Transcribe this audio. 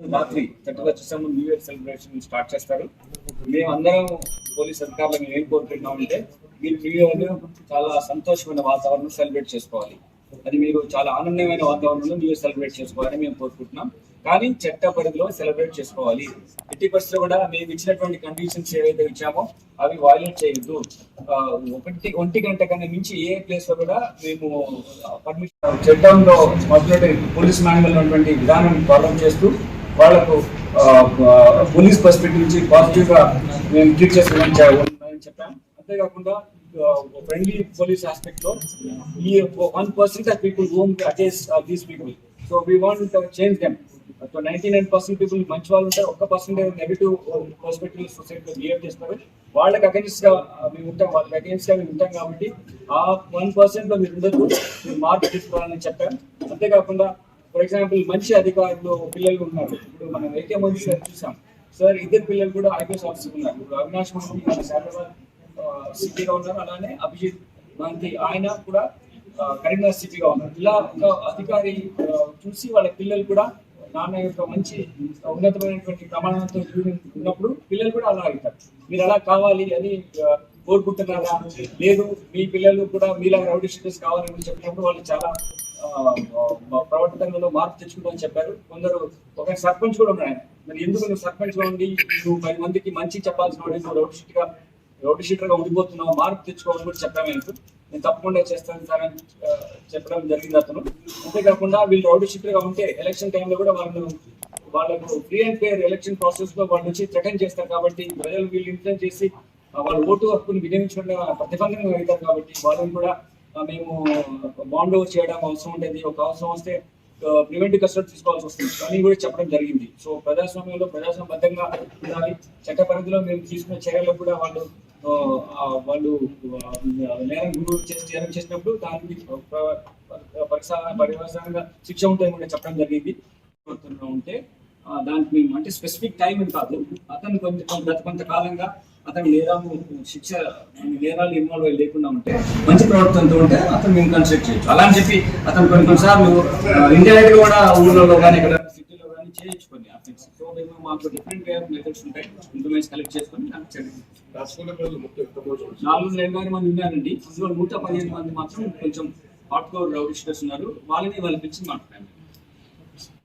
రాత్రి thirty first new year celebration start చేస్తారు. మేము అందరం పోలీస్ అధికారులకు ఏం కోరుకుంటున్నామంటే మీరు న్యూ ఇయర్ చాలా సంతోషమైన వాతావరణం సెలబ్రేట్ చేసుకోవాలి. అది మీరు చాలా ఆనందమైన వాతావరణంలో న్యూ ఇయర్ సెలబ్రేట్ చేసుకోవాలని మేము కోరుకుంటున్నాం. కానీ చట్ట పరిధిలో సెలబ్రేట్ చేసుకోవాలి. ఎట్టి పరిస్థితుల్లో కూడా మేము ఇచ్చినటువంటి కండిషన్స్ ఏవైతే ఇచ్చామో అవి వాయిలేట్ చేయొద్దు. ఒకటి ఒంటి గంట కన్నా మించి ఏ ప్లేస్లో కూడా మేము పర్మిషన్ చట్టంలో మొదటి పోలీస్ మాన్యువల్ ఉన్నటువంటి విధానం ఫాలో చేస్తూ వాళ్ళకు పోలీస్ పర్స్పెక్టివ్ నుంచి పాజిటివ్గా మేము ట్రీట్ చేస్తామని చె- చెప్పాం. అంతేకాకుండా ఫ్రెండ్లీ పోలీస్ ఆస్పెక్ట్లో ఈ one percent of people whom hates these people so we want change them so ninety nine percent people మంచి వాళ్ళు ఉంటారు ఒక్క పర్సెంట్ నెగిటివ్ పర్స్పెక్టివ్ సొసైటీలో బిహేవ్ చేస్తారు. వాళ్ళకి అగెన్స్ట్గా మేము ఉంటాం వాళ్ళకి అగెన్స్ట్గా మేము ఉంటాం కాబట్టి ఆ వన్ పర్సెంట్లో మీరు ఉండదు మీరు మార్పు తీసుకోవాలని చెప్పాం. అంతేకాకుండా ఫర్ ఎగ్జాంపుల్ మంచి అధికారులు పిల్లలు ఉన్నారు. ఇప్పుడు మనం ఏటీఎం మంచి సార్ చూసాం. సార్ ఇద్దరు పిల్లలు కూడా ఐపీఎస్ ఆఫీసర్ ఉన్నారు. ఇప్పుడు అవినాష్ మంత్రి మన సిటీగా ఉన్నారు. అలానే అభిజిత్ మంత్రి ఆయన కూడా కరీంనగర్ సిటీగా ఉన్నారు. ఇలా ఒక అధికారి చూసి వాళ్ళ పిల్లలు కూడా నాన్న యొక్క మంచి ఉన్నతమైనటువంటి ప్రమాణంతో ఉన్నప్పుడు పిల్లలు కూడా అలా అవుతారు. మీరు అలా కావాలి అని కోరుకుంటున్నారా? లేదు మీ పిల్లలు కూడా మీలా రౌడీ షీటర్స్ కావాలని చెప్పినప్పుడు వాళ్ళు చాలా ఆ, మార్పు తెచ్చుకుంటామని చెప్పారు. కొందరు ఒక సర్పంచ్ కూడా ఉన్నాడు మరి ఎందుకు నువ్వు సర్పంచ్గా ఉండి నువ్వు పది మందికి మంచి చెప్పాల్సిన వాడు నువ్వు రోడ్ షీట్గా రౌడీ షీటర్గా ఉండిపోతున్నావు. మార్పు తెచ్చుకోవాలని కూడా చెప్పాము ఆయనకు నేను తప్పకుండా చేస్తాను సార్ అని చెప్పడం జరిగింది అతను. అంతేకాకుండా వీళ్ళు రోడ్ షీటర్గా ఉంటే ఎలక్షన్ టైంలో కూడా వాళ్ళు వాళ్ళకు ఫ్రీ అండ్ ఫేర్ ఎలక్షన్ ప్రాసెస్లో వాళ్ళు వచ్చి థ్రెటన్ చేస్తారు కాబట్టి ప్రజలు వీళ్ళు ఇన్ఫ్లుయెన్స్ చేసి వాళ్ళ ఓటు హక్కుని వినియోగించకుండా ప్రతిబంధంగా అవుతారు కాబట్టి వాళ్ళని కూడా మేము బాండ్ ఓవర్ చేయడం అవసరం ఉంటుంది. ఒక అవసరం వస్తే ప్రివెంటివ్ కస్టడీ తీసుకోవాల్సి వస్తుంది. అని కూడా చెప్పడం జరిగింది. సో ప్రజాస్వామ్యంలో ప్రజాస్వామ్యబద్ధంగా ఉండాలి. చట్ట పరిధిలో మేము తీసుకున్న చర్యలకు కూడా వాళ్ళు వాళ్ళు నేరం గురి నేరం చేసినప్పుడు దానికి పరిసా పరివసరంగా శిక్ష ఉంటుందని కూడా చెప్పడం జరిగింది. ఉంటే దానికి మేము అంటే స్పెసిఫిక్ టైం కాదు. అతను కొంచెం గత కొంతకాలంగా అతను నేరాము శిక్ష నేరాలు ఇన్వాల్వ్ అయ్యి లేకుండా ఉంటే మంచి ప్రవర్తనతో ఉంటే అతను మేము కన్సిడర్ చేయొచ్చు. అలా అని చెప్పి అతను కొన్ని కొన్నిసార్లు ఇండైరెక్ట్గా కూడా ఊళ్ళో కానీ ఇక్కడ సిటీలో కానీ చేయొచ్చు కొన్ని అఫెన్స్ సో మేము మాకు డిఫరెంట్ వే ఆఫ్ మెథడ్స్ ఉంటాయి. ఇన్ఫర్మేషన్ కలెక్ట్ చేసుకొని నాకు నాలుగు వందల ఎనభై మంది ఉన్నారండి. అందులో నూట పదిహేను మంది మాత్రం కొంచెం హాట్ కోర్ రౌడిస్టర్స్ ఉన్నారు. వాళ్ళని వాళ్ళు పిలిచి మాట్లాడారు